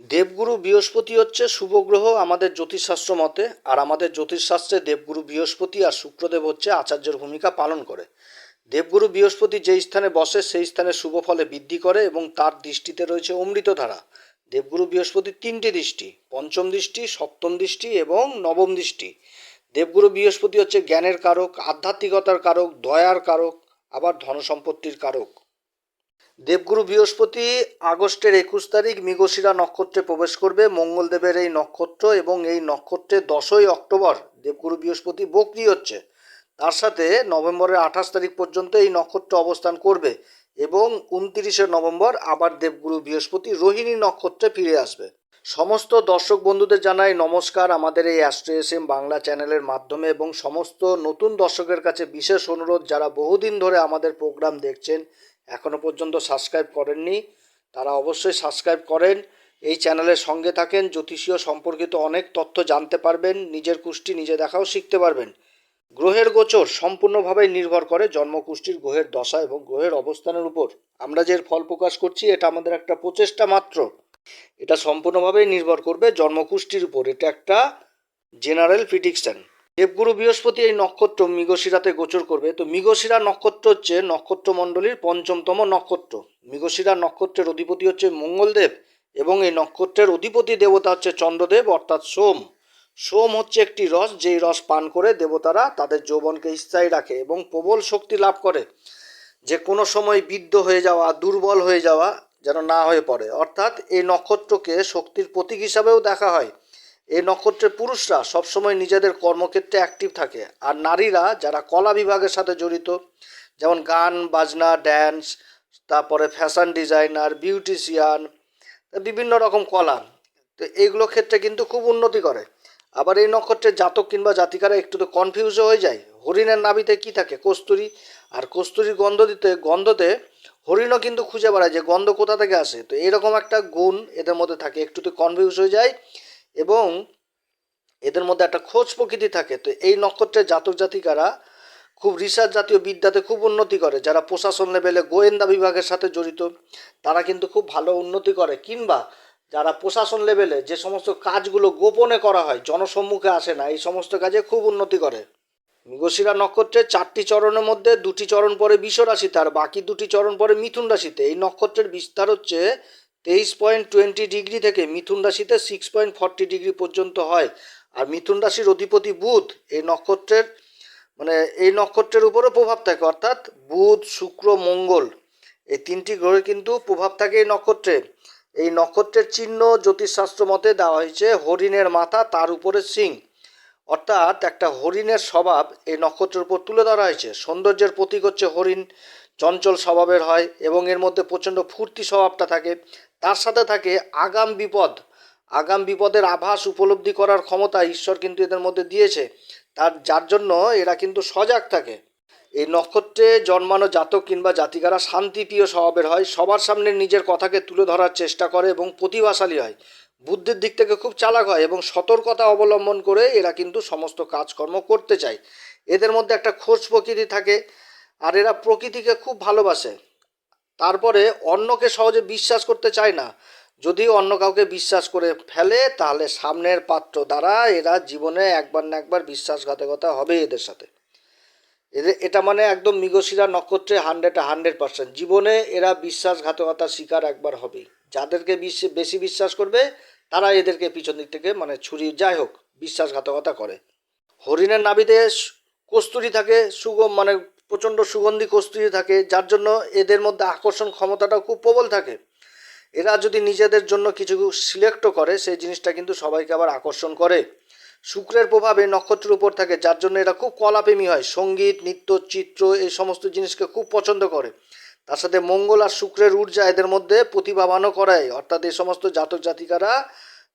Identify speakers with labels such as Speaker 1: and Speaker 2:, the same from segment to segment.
Speaker 1: দেবগুরু বৃহস্পতি হচ্ছে শুভ গ্রহ আমাদের জ্যোতিষশাস্ত্র মতে, আর আমাদের জ্যোতিষশাস্ত্রে দেবগুরু বৃহস্পতি আর শুক্রদেব হচ্ছে আচার্যের ভূমিকা পালন করে। দেবগুরু বৃহস্পতি যেই স্থানে বসে, সেই স্থানে শুভ ফলে বৃদ্ধি করে এবং তার দৃষ্টিতে রয়েছে অমৃতধারা। দেবগুরু বৃহস্পতির তিনটি দৃষ্টি, পঞ্চম দৃষ্টি, সপ্তম দৃষ্টি এবং নবম দৃষ্টি। দেবগুরু বৃহস্পতি হচ্ছে জ্ঞানের কারক, আধ্যাত্মিকতার কারক, দয়ার কারক, আবার ধনসম্পত্তির কারক। দেবগুরু বৃহস্পতি আগস্টের একুশ তারিখ মৃগশিরা নক্ষত্রে প্রবেশ করবে। মঙ্গলদেবের এই নক্ষত্র এবং এই নক্ষত্রে দশই অক্টোবর দেবগুরু বৃহস্পতি বক্রি হচ্ছে। তার সাথে নভেম্বরের আঠাশ তারিখ পর্যন্ত এই নক্ষত্র অবস্থান করবে এবং উনতিরিশে নভেম্বর আবার দেবগুরু বৃহস্পতি রোহিণী নক্ষত্রে ফিরে আসবে। সমস্ত দর্শক বন্ধুদের জানাই নমস্কার। আমাদের এই অ্যাস্ট্রো এস এম বাংলা চ্যানেলের মাধ্যমে এবং সমস্ত নতুন দর্শকের কাছে বিশেষ অনুরোধ, যারা বহুদিন ধরে আমাদের প্রোগ্রাম দেখছেন এখনও পর্যন্ত সাবস্ক্রাইব করেননি, তারা অবশ্যই সাবস্ক্রাইব করেন, এই চ্যানেলের সঙ্গে থাকেন, জ্যোতিষীয় সম্পর্কিত অনেক তথ্য জানতে পারবেন, নিজের কুষ্টি নিজে দেখাও শিখতে পারবেন। গ্রহের গোচর সম্পূর্ণভাবে নির্ভর করে জন্মকুষ্ঠির গ্রহের দশা এবং গ্রহের অবস্থানের উপর। আমরা যে ফল প্রকাশ করছি, এটা আমাদের একটা প্রচেষ্টা মাত্র। এটা সম্পূর্ণভাবেই নির্ভর করবে জন্মকুষ্ঠির উপর। এটা একটা জেনারেল প্রিডিকশন দেবগুরু বৃহস্পতি এই নক্ষত্র মৃগশিরাতে গোচর করবে। তো মৃগশিরা নক্ষত্র হচ্ছে নক্ষত্রমণ্ডলীর পঞ্চমতম নক্ষত্র। মৃগশিরা নক্ষত্রের অধিপতি হচ্ছে মঙ্গলদেব এবং এই নক্ষত্রের অধিপতি দেবতা হচ্ছে চন্দ্রদেব, অর্থাৎ সোম। সোম হচ্ছে একটি রস, যেই রস পান করে দেবতারা তাদের যৌবনকে স্থায়ী রাখে এবং প্রবল শক্তি লাভ করে। যে কোনো সময় বিদ্ধ হয়ে যাওয়া, দুর্বল হয়ে যাওয়া যেন না হয়ে পড়ে। অর্থাৎ এই নক্ষত্রকে শক্তির প্রতীক হিসাবেও দেখা হয়। এই নক্ষত্রের পুরুষরা সবসময় নিজেদের কর্মক্ষেত্রে অ্যাক্টিভ থাকে। আর নারীরা যারা কলা বিভাগের সাথে জড়িত, যেমন গান, বাজনা ড্যান্স তারপরে ফ্যাশন ডিজাইনার বিউটিশিয়ান বিভিন্ন রকম কলা, তো এইগুলো ক্ষেত্রে কিন্তু খুব উন্নতি করে। আবার এই নক্ষত্রের জাতক কিংবা জাতিকারা একটু তো কনফিউজও হয়ে যায়। হরিণের নাভিতে কি থাকে? কস্তুরি। আর কস্তুরি গন্ধ দিতে, গন্ধতে হরিণও কিন্তু খুঁজে বেড়ায় যে গন্ধ কোথা থেকে আসে। তো এরকম একটা গুণ এদের মধ্যে থাকে একটু তো কনফিউজ হয়ে যায় এবং এদের মধ্যে একটা খোঁজ প্রকৃতি থাকে। তো এই নক্ষত্রের জাতক জাতিকারা খুব রিসার্চ জাতীয় বিদ্যাতে খুব উন্নতি করে। যারা প্রশাসন লেভেলে গোয়েন্দা বিভাগের সাথে জড়িত, তারা কিন্তু খুব ভালো উন্নতি করে। কিংবা যারা প্রশাসন লেভেলে যে সমস্ত কাজগুলো গোপনে করা হয়, জনসম্মুখে আসে না, এই সমস্ত কাজে খুব উন্নতি করে। মৃগশিরা নক্ষত্রের চারটি চরণের মধ্যে দুটি চরণ পরে বিষ রাশিতে আর বাকি দুটি চরণ পরে মিথুন রাশিতে। এই নক্ষত্রের বিস্তার হচ্ছে তেইশ পয়েন্ট টোয়েন্টি ডিগ্রি থেকে মিথুন রাশিতে সিক্স পয়েন্ট ফর্টি ডিগ্রি পর্যন্ত হয়। আর মিথুন রাশির অধিপতি বুধ, এই নক্ষত্রের মানে এই নক্ষত্রের উপরও প্রভাব থাকে, অর্থাৎ বুধ, শুক্র, মঙ্গল, এই তিনটি গ্রহে কিন্তু প্রভাব থাকে এই নক্ষত্রে। এই নক্ষত্রের চিহ্ন জ্যোতিষশাস্ত্র মতে দেওয়া হয়েছে হরিণের মাথা, তার উপরে সিং। অর্থাৎ একটা হরিণের স্বভাব এই নক্ষত্রের উপর তুলে ধরা হয়েছে। সৌন্দর্যের প্রতীক হচ্ছে হরিণ, চঞ্চল স্বভাবের হয় এবং এর মধ্যে প্রচণ্ড ফুর্তি স্বভাবটা থাকে। তার সাথে থাকে আগাম বিপদ। আগাম বিপদের আভাস উপলব্ধি করার ক্ষমতা ঈশ্বর কিন্তু এদের মধ্যে দিয়েছে। তার, যার জন্য এরা কিন্তু সজাগ থাকে। এই নক্ষত্রে জন্মানো জাতক কিংবা জাতিকারা শান্তিপ্রিয় স্বভাবের হয়। সবার সামনে নিজের কথাকে তুলে ধরার চেষ্টা করে এবং প্রতিভাশালী হয়। বুদ্ধির দিক থেকে খুব চালাক হয় এবং সতর্কতা অবলম্বন করে এরা কিন্তু সমস্ত কাজকর্ম করতে চায়। এদের মধ্যে একটা খোঁজ প্রকৃতি থাকে আর এরা প্রকৃতিকে খুব ভালোবাসে। তারপরে অন্যকে সহজে বিশ্বাস করতে চায় না। যদি অন্য কাউকে বিশ্বাস করে ফেলে, তাহলে সামনের পাত্র দ্বারা এরা জীবনে একবার না একবার বিশ্বাসঘাতকতা হবে এদের সাথে। এদের, এটা মানে একদম মৃগশিরা নক্ষত্রে হান্ড্রেড হান্ড্রেড পার্সেন্ট। জীবনে এরা বিশ্বাসঘাতকতার শিকার একবার হবেই। যাদেরকে বিশ্বে- বেশি বিশ্বাস করবে তারা এদেরকে পিছন দিক থেকে মানে ছুরি, যাই হোক, বিশ্বাসঘাতকতা করে। হরিণের নাভিতে কস্তুরি থাকে, সুগম মানে প্রচণ্ড সুগন্ধি কস্তুরি থাকে, যার জন্য এদের মধ্যে আকর্ষণ ক্ষমতাটাও খুব প্রবল থাকে। এরা যদি নিজেদের জন্য কিছু সিলেক্টও করে, সেই জিনিসটা কিন্তু সবাইকে আবার আকর্ষণ করে। শুক্রের প্রভাবে নক্ষত্রের উপর থাকে, যার জন্য এরা খুব কলাপ্রেমী হয়। সংগীত, নৃত্য, চিত্র, এই সমস্ত জিনিসকে খুব পছন্দ করে। তার সাথে মঙ্গল আর শুক্রের ঊর্জা এদের মধ্যে প্রতিভাবানও করায়। অর্থাৎ এই সমস্ত জাতক জাতিকারা,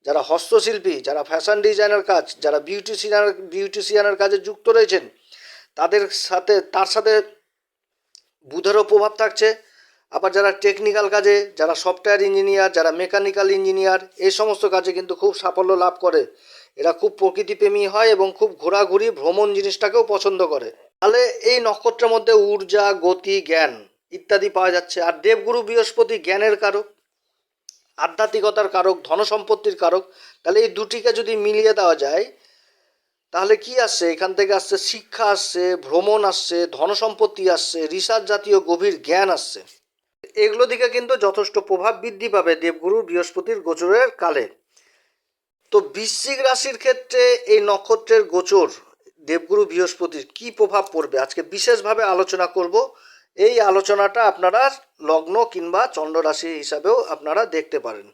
Speaker 1: যারা হস্তশিল্পী, যারা ফ্যাশন ডিজাইনার কাজ, যারা বিউটিশিয়ানের বিউটিশিয়ানের কাজে যুক্ত রয়েছেন, তাদের সাথে, তার সাথে বুধেরও প্রভাব থাকছে। আবার যারা টেকনিক্যাল কাজে, যারা সফটওয়্যার ইঞ্জিনিয়ার যারা মেকানিক্যাল ইঞ্জিনিয়ার এই সমস্ত কাজে কিন্তু খুব সাফল্য লাভ করে। এরা খুব প্রকৃতিপ্রেমী হয় এবং খুব ঘোরাঘুরি ভ্রমণ জিনিসটাকেও পছন্দ করে। তাহলে এই নক্ষত্রের মধ্যে ঊর্জা, গতি, জ্ঞান ইত্যাদি পাওয়া যাচ্ছে। আর দেবগুরু বৃহস্পতি জ্ঞানের কারক, আধ্যাত্মিকতার কারক, ধনসম্পত্তির কারক, তাহলে এই দুটিকে যদি মিলিয়ে দেওয়া যায়, তাহলে কি আসছে? এখান থেকে আসছে শিক্ষা আসছে, ভ্রমণ আসছে, ধনসম্পত্তি আসছে, রিসার্চ জাতীয় গভীর জ্ঞান আসছে। এগুলো দিকে কিন্তু যথেষ্ট প্রভাব বৃদ্ধি পাবে দেবগুরু বৃহস্পতির গোচরের কালে। তো বৃশ্চিক রাশির ক্ষেত্রে এই নক্ষত্রের গোচর দেবগুরু বৃহস্পতির কি প্রভাব পড়বে? আজকে বিশেষভাবে আলোচনা করব এই আলোচনাটা আপনারা লগ্ন কিংবা চন্দ্র রাশি হিসাবেও আপনারা দেখতে পারেন।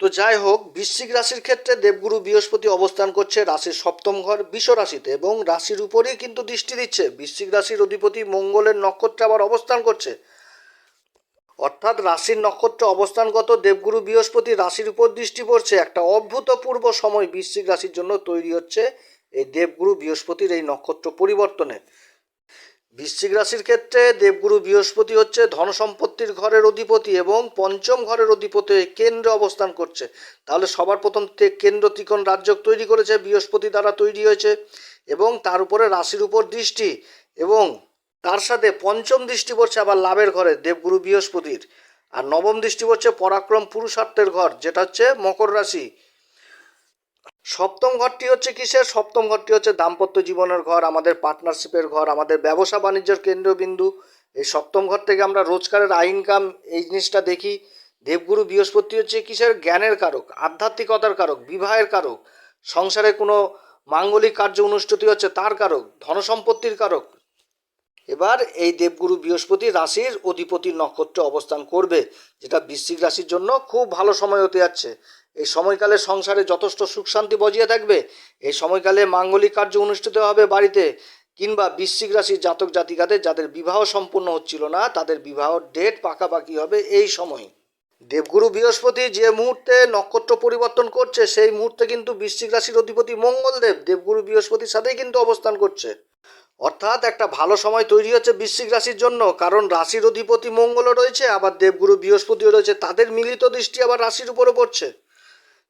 Speaker 1: তো যাই হোক, বৃশ্চিক রাশির ক্ষেত্রে দেবগুরু বৃহস্পতি অবস্থান করছে রাশির সপ্তম ঘর বিষ রাশিতে এবং রাশির উপরেই কিন্তু দৃষ্টি দিচ্ছে। বৃশ্চিক রাশির অধিপতি মঙ্গলের নক্ষত্রে আবার অবস্থান করছে। অর্থাৎ রাশির নক্ষত্র অবস্থানগত দেবগুরু বৃহস্পতি রাশির উপর দৃষ্টি পড়ছে। একটা অভূতপূর্ব সময় বৃশ্চিক রাশির জন্য তৈরি হচ্ছে এই দেবগুরু বৃহস্পতির এই নক্ষত্র পরিবর্তনে বৃশ্চিক রাশির ক্ষেত্রে দেবগুরু বৃহস্পতি হচ্ছে ধন সম্পত্তির ঘরের অধিপতি এবং পঞ্চম ঘরের অধিপতি কেন্দ্রে অবস্থান করছে। তাহলে সবার প্রথম কেন্দ্র ত্রিকোণ রাজ্য তৈরি করেছে, বৃহস্পতি দ্বারা তৈরি হয়েছে এবং তার উপরে রাশির উপর দৃষ্টি এবং তার সাথে পঞ্চম দৃষ্টি পড়ছে আবার লাভের ঘরে দেবগুরু বৃহস্পতির। আর নবম দৃষ্টি পড়ছে পরাক্রম পুরুষার্থের ঘর, যেটা হচ্ছে মকর রাশি। সপ্তম ঘরটি হচ্ছে কিসের? সপ্তম ঘরটি হচ্ছে দাম্পত্য জীবনের ঘর, আমাদের পার্টনারশিপের ঘর, আমাদের ব্যবসা বাণিজ্যের কেন্দ্রবিন্দু এই সপ্তম ঘর থেকে আমরা রোজগারের আয় ইনকাম এই জিনিসটা দেখি। দেবগুরু বৃহস্পতি হচ্ছে কিসের? জ্ঞানের কারক, আধ্যাত্মিকতার কারক, বিবাহের কারক, সংসারে কোনো মাঙ্গলিক কার্য অনুষ্ঠিত হচ্ছে তার কারক, ধনসম্পত্তির কারক। এবার এই দেবগুরু বৃহস্পতি রাশির অধিপতি নক্ষত্রে অবস্থান করবে, যেটা বৃশ্চিক রাশির জন্য খুব ভালো সময় হতে যাচ্ছে। এই সময়কালে সংসারে যথেষ্ট সুখ শান্তি বজিয়ে থাকবে। এই সময়কালে মাঙ্গলিক কার্য অনুষ্ঠিত হবে বাড়িতে কিংবা বৃশ্চিক রাশির জাতক জাতিকাদের যাদের বিবাহ সম্পূর্ণ হচ্ছিল না, তাদের বিবাহ ডেট পাকাপাকি হবে এই সময়। দেবগুরু বৃহস্পতি যে মুহূর্তে নক্ষত্র পরিবর্তন করছে, সেই মুহূর্তে কিন্তু বৃশ্চিক রাশির অধিপতি মঙ্গলদেব দেবগুরু বৃহস্পতির সাথেই কিন্তু অবস্থান করছে। অর্থাৎ একটা ভালো সময় তৈরি হচ্ছে বৃশ্চিক রাশির জন্য, কারণ রাশির অধিপতি মঙ্গলও রয়েছে, আবার দেবগুরু বৃহস্পতিও রয়েছে, তাদের মিলিত দৃষ্টি আবার রাশির উপরে পড়ছে।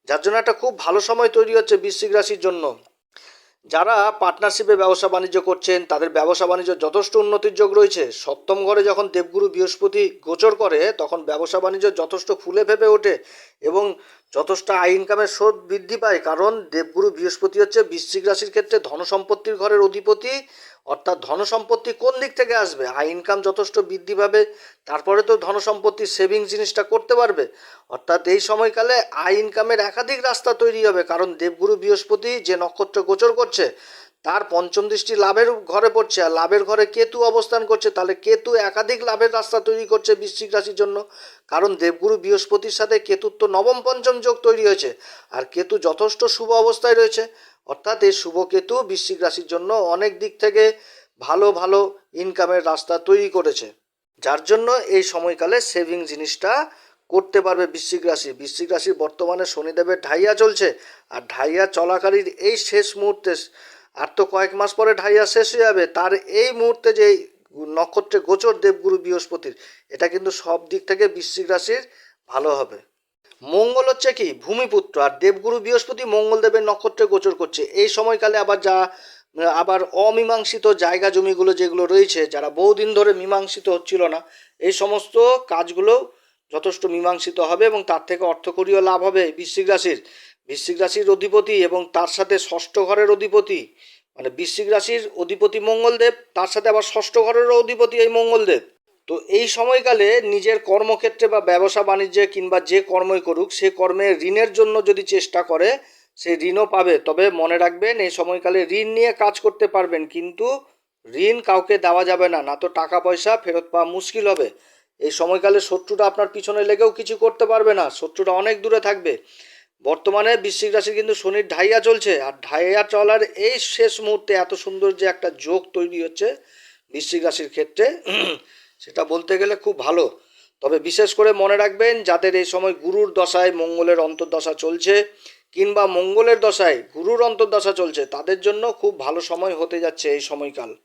Speaker 1: যার জন্য একটা খুব ভালো সময় তৈরি হচ্ছে বৃশ্চিক রাশির জন্য। যারা পার্টনারশিপে ব্যবসা বাণিজ্য করছেন, তাদের ব্যবসা বাণিজ্য যথেষ্ট উন্নতির যোগ রয়েছে। সপ্তম ঘরে যখন দেবগুরু বৃহস্পতি গোচর করে, তখন ব্যবসা বাণিজ্য যথেষ্ট ফুলে ফেপে ওঠে এবং যথেষ্ট আয় ইনকামের স্রোত বৃদ্ধি পায়। কারণ দেবগুরু বৃহস্পতি হচ্ছে বৃশ্চিক রাশির ক্ষেত্রে ধনসম্পত্তির ঘরের অধিপতি। অর্থাৎ ধনসম্পত্তি কোন দিক থেকে আসবে? আয় ইনকাম যথেষ্ট বৃদ্ধি পাবে, তারপরে তো ধনসম্পত্তির সেভিং জিনিসটা করতে পারবে। অর্থাৎ এই সময়কালে আয় ইনকামের একাধিক রাস্তা তৈরি হবে, কারণ দেবগুরু বৃহস্পতি যে নক্ষত্র গোচর করছে, তার পঞ্চম দৃষ্টি লাভের ঘরে পড়ছে। আর লাভের ঘরে কেতু অবস্থান করছে, তাহলে কেতু একাধিক লাভের রাস্তা তৈরি করছে বৃশ্চিক রাশির জন্য। কারণ দেবগুরু বৃহস্পতির সাথে কেতুর তো নবম পঞ্চম যোগ তৈরি হয়েছে, আর কেতু যথেষ্ট শুভ অবস্থায় রয়েছে। অর্থাৎ এই শুভকেতু বৃশ্চিক রাশির জন্য অনেক দিক থেকে ভালো ভালো ইনকামের রাস্তা তৈরি করেছে। যার জন্য এই সময়কালে সেভিং জিনিসটা করতে পারবে বৃশ্চিক রাশি। বৃশ্চিক রাশির বর্তমানে শনিদেবের ঢাইয়া চলছে আর ঢাইয়া চলাকালীন এই শেষ মুহূর্তে আর তো কয়েক মাস পরে ঢাইয়া শেষ হয়ে যাবে। তার এই মুহূর্তে যে নক্ষত্রে গোচর দেবগুরু বৃহস্পতির, এটা কিন্তু সব দিক থেকে বৃশ্চিক রাশির ভালো হবে। মঙ্গল হচ্ছে কি? ভূমিপুত্র। আর দেবগুরু বৃহস্পতি মঙ্গলদেবের নক্ষত্রে গোচর করছে। এই সময়কালে আবার যা, আবার অমীমাংসিত জায়গা জমিগুলো যেগুলো রয়েছে, যারা বহুদিন ধরে মীমাংসিত হচ্ছিল না, এই সমস্ত কাজগুলো যথেষ্ট মীমাংসিত হবে এবং তার থেকে অর্থকরীয় লাভ হবে বৃশ্চিক রাশির। বৃশ্চিক রাশির অধিপতি এবং তার সাথে ষষ্ঠ ঘরের অধিপতি মানে বৃশ্চিক রাশির অধিপতি মঙ্গলদেব, তার সাথে আবার ষষ্ঠ ঘরেরও অধিপতি এই মঙ্গলদেব। তো এই সময়কালে নিজের কর্মক্ষেত্রে বা ব্যবসা বাণিজ্যে কিংবা যে কর্মই করুক, সে কর্মে ঋণের জন্য যদি চেষ্টা করে, সে ঋণও পাবে। তবে মনে রাখবেন, এই সময়কালে ঋণ নিয়ে কাজ করতে পারবেন, কিন্তু ঋণ কাউকে দেওয়া যাবে না। না তো টাকা পয়সা ফেরত পাওয়া মুশকিল হবে। এই সময়কালে শত্রুটা আপনার পিছনে লেগেও কিছু করতে পারবে না। শত্রুটা অনেক দূরে থাকবে। বর্তমানে বৃশ্চিক রাশির কিন্তু শনির ঢাইয়া চলছে। আর ঢাইয়া চলার এই শেষ মুহূর্তে এত সুন্দর যে একটা যোগ তৈরি হচ্ছে বৃশ্চিক রাশির ক্ষেত্রে সেটা বলতে গেলে খুব ভালো। তবে বিশেষ করে মনে রাখবেন, যাদের এই সময় গুরুর দশায় মঙ্গলের অন্তর্দশা চলছে কিংবা মঙ্গলের দশায় গুরুর অন্তর্দশা চলছে, তাদের জন্য খুব ভালো সময় হতে যাচ্ছে এই সময়কাল।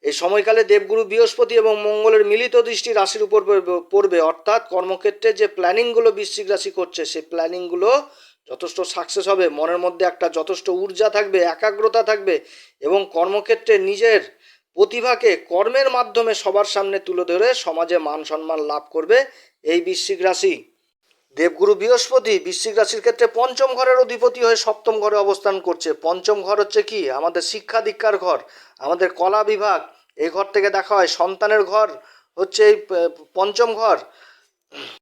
Speaker 1: এই সময়কালে দেবগুরু বৃহস্পতি এবং মঙ্গলের মিলিত দৃষ্টি রাশির উপর পড়বে- অর্থাৎ কর্মক্ষেত্রে যে প্ল্যানিংগুলো বৃশ্চিক রাশি করছে, সেই প্ল্যানিংগুলো যথেষ্ট সাকসেস হবে। মনের মধ্যে একটা যথেষ্ট ঊর্জা থাকবে, একাগ্রতা থাকবে এবং কর্মক্ষেত্রে নিজের প্রতিভাকে কর্মের মাধ্যমে সবার সামনে তুলে ধরে সমাজে মান সম্মান লাভ করবে এই বৃশ্চিক রাশি। দেবগুরু বৃহস্পতি বৃশ্চিক রাশির ক্ষেত্রে পঞ্চম ঘরের অধিপতি হয়ে সপ্তম ঘরে অবস্থান করছে। পঞ্চম ঘর হচ্ছে কি? আমাদের শিক্ষা দীক্ষার ঘর, আমাদের কলা বিভাগ। এই ঘর থেকে দেখা হয় সন্তানের ঘর হচ্ছে এই পঞ্চম ঘর।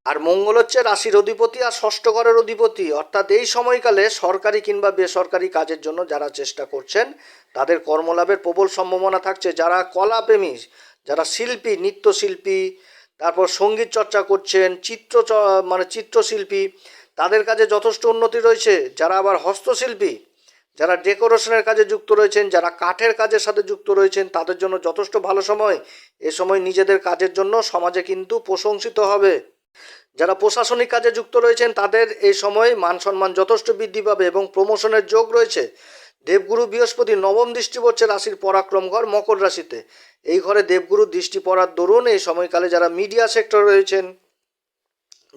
Speaker 1: আর মঙ্গল হচ্ছে রাশির অধিপতি আর ষষ্ঠ ঘরের অধিপতি। অর্থাৎ এই সময়কালে সরকারি কিংবা বেসরকারি কাজের জন্য যারা চেষ্টা করছেন, তাদের কর্মলাভের প্রবল সম্ভাবনা থাকছে। যারা কলাপ্রেমী যারা শিল্পী, নৃত্যশিল্পী, তারপর সংগীত চর্চা করছেন, চিত্র মানে চিত্রশিল্পী, তাদের কাজে যথেষ্ট উন্নতি রয়েছে। যারা আবার হস্তশিল্পী, যারা ডেকোরেশনের কাজে যুক্ত রয়েছেন, যারা কাঠের কাজের সাথে যুক্ত রয়েছেন, তাদের জন্য যথেষ্ট ভালো সময়। এ সময় নিজেদের কাজের জন্য সমাজে কিন্তু প্রশংসিত হবে। যারা প্রশাসনিক কাজে যুক্ত রয়েছেন, তাদের এই সময় মান সম্মান যথেষ্ট বৃদ্ধি পাবে এবং প্রমোশনের যোগ রয়েছে। দেবগুরু বৃহস্পতি নবম দৃষ্টি পড়ছে রাশির পরাক্রম ঘর মকর রাশিতে। এই ঘরে দেবগুরু দৃষ্টি পড়ার দরুন এই সময়কালে যারা মিডিয়া সেক্টর রয়েছেন,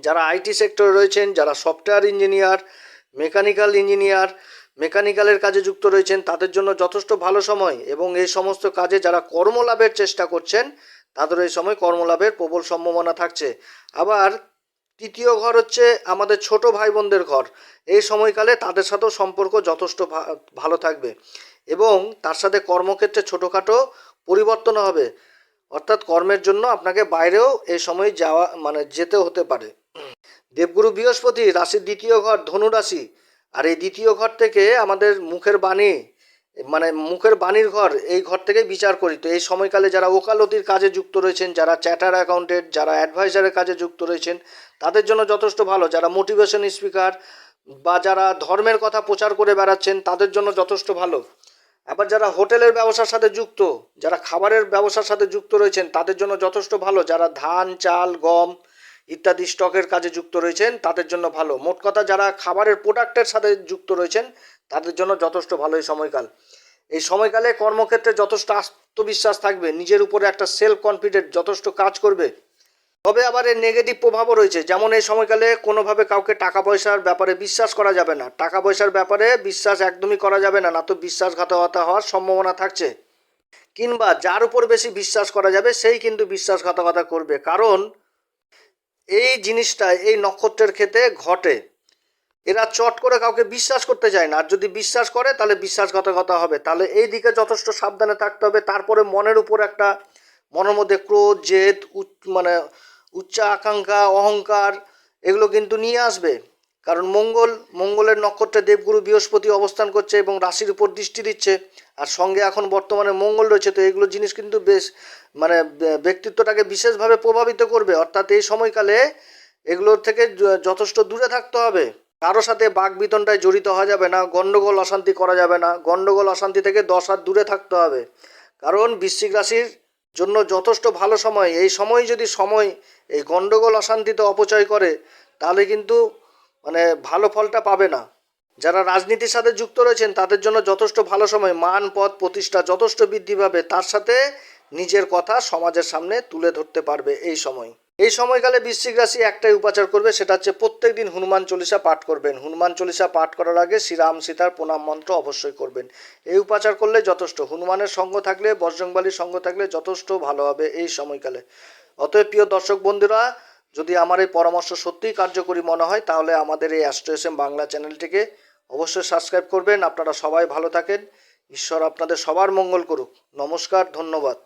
Speaker 1: যারা আইটি সেক্টরে রয়েছেন, যারা সফটওয়্যার ইঞ্জিনিয়ার, মেকানিক্যাল ইঞ্জিনিয়ার, মেকানিক্যালের কাজে যুক্ত রয়েছেন, তাদের জন্য যথেষ্ট ভালো সময় এবং এই সমস্ত কাজে যারা কর্মলাভের চেষ্টা করছেন তাদের এই সময় কর্মলাভের প্রবল সম্ভাবনা থাকছে। আবার তৃতীয় ঘর হচ্ছে আমাদের ছোট ভাই বোনদের ঘর। এই সময়কালে তাদের সাথেও সম্পর্ক যথেষ্ট ভালো থাকবে এবং তার সাথে কর্মক্ষেত্রে ছোটোখাটো পরিবর্তন হবে। অর্থাৎ কর্মের জন্য আপনাকে বাইরেও এই সময় যাওয়া মানে যেতে হতে পারে। দেবগুরু বৃহস্পতি রাশির দ্বিতীয় ঘর ধনু রাশি আর এই দ্বিতীয় ঘর থেকে আমাদের মুখের বাণী মানে মুখের বাণীর ঘর, এই ঘর থেকে বিচার করি। তো এই সময়কালে যারা ওকালতির কাজে যুক্ত রয়েছেন, যারা চ্যাটার অ্যাকাউন্টেন্ট, যারা অ্যাডভাইজারের কাজে যুক্ত রয়েছেন, তাদের জন্য যথেষ্ট ভালো। যারা মোটিভেশন স্পিকার বা যারা ধর্মের কথা প্রচার করে বেড়াচ্ছেন, তাদের জন্য যথেষ্ট ভালো। আবার যারা হোটেলের ব্যবসার সাথে যুক্ত, যারা খাবারের ব্যবসার সাথে যুক্ত রয়েছেন, তাদের জন্য যথেষ্ট ভালো। যারা ধান, চাল, গম ইত্যাদি স্টকের কাজে যুক্ত রয়েছেন, তাদের জন্য ভালো। মোট কথা যারা খাবারের প্রোডাক্টের সাথে যুক্ত রয়েছেন তাদের জন্য যথেষ্ট ভালো এই সময়কাল। এই সময়কালে কর্মক্ষেত্রে যথেষ্ট আত্মবিশ্বাস থাকবে, নিজের উপরে একটা সেলফ কনফিডেন্ট যথেষ্ট কাজ করবে। তবে আবার এর নেগেটিভ প্রভাবও রয়েছে। যেমন এই সময়কালে কোনোভাবে কাউকে টাকা পয়সার ব্যাপারে বিশ্বাস করা যাবে না। টাকা পয়সার ব্যাপারে বিশ্বাস একদমই করা যাবে না না তো বিশ্বাসঘাতকতা হওয়ার সম্ভাবনা থাকছে। কিংবা যার উপর বেশি বিশ্বাস করা যাবে, সেই কিন্তু বিশ্বাসঘাতকতা করবে। কারণ এই জিনিসটা, এই নক্ষত্রের ক্ষেত্রে ঘটে। এরা চট করে কাউকে বিশ্বাস করতে চায় না। আর যদি বিশ্বাস করে, তাহলে বিশ্বাসঘাতকতা হবে। তাহলে এই দিকে যথেষ্ট সাবধানে থাকতে হবে। তারপরে মনের উপর একটা মনের মধ্যে ক্রোধ, জেদ মানে উচ্চা আকাঙ্ক্ষা, অহংকার, এগুলো কিন্তু নিয়ে আসবে। কারণ মঙ্গল, মঙ্গলের নক্ষত্রে দেবগুরু বৃহস্পতি অবস্থান করছে এবং রাশির উপর দৃষ্টি দিচ্ছে। আর সঙ্গে এখন বর্তমানে মঙ্গল রয়েছে, তো এগুলো জিনিস কিন্তু বেশ মানে ব্যক্তিত্বটাকে বিশেষভাবে প্রভাবিত করবে। অর্থাৎ এই সময়কালে এগুলোর থেকে যথেষ্ট দূরে থাকতে হবে। কারও সাথে বাঘ বিতনটায় জড়িত হওয়া যাবে না, গণ্ডগোল, অশান্তি করা যাবে না। গণ্ডগোল, অশান্তি থেকে দশ হাত দূরে থাকতে হবে। কারণ বৃশ্চিক রাশির জন্য যথেষ্ট ভালো সময়। এই সময় যদি সময়, এই গণ্ডগোল, অশান্তিতে অপচয় করে, তাহলে কিন্তু মানে ভালো ফলটা পাবে না। যারা রাজনীতির সাথে যুক্ত রয়েছেন, তাদের জন্য যথেষ্ট ভালো সময়। মান, পদ, প্রতিষ্ঠা যথেষ্ট বৃদ্ধি পাবে। তার সাথে নিজের কথা সমাজের সামনে তুলে ধরতে পারবে এই সময়। এই সময়কালে বৃশ্চিক রাশি একটাই উপাচার করবে, সেটা হচ্ছে প্রত্যেক দিন হনুমান চল্লিশা পাঠ করবেন। হনুমান চল্লিশা পাঠ করার আগে শ্রীরাম সীতার প্রণাম মন্ত্র অবশ্যই করবেন। এই উপাচার করলে যথেষ্ট, হনুমানের সঙ্গ থাকলে, বজরংবালির সঙ্গ থাকলে যথেষ্ট ভালো হবে এই সময়কালে। অতএব প্রিয় দর্শক বন্ধুরা, যদি আমার এই পরামর্শ সত্যিই কার্যকরী মনে হয়, তাহলে আমাদের এই অ্যাস্ট্রো এস এম বাংলা চ্যানেলটিকে অবশ্যই সাবস্ক্রাইব করবেন। আপনারা সবাই ভালো থাকেন। ঈশ্বর আপনাদের সবার মঙ্গল করুক। নমস্কার, ধন্যবাদ।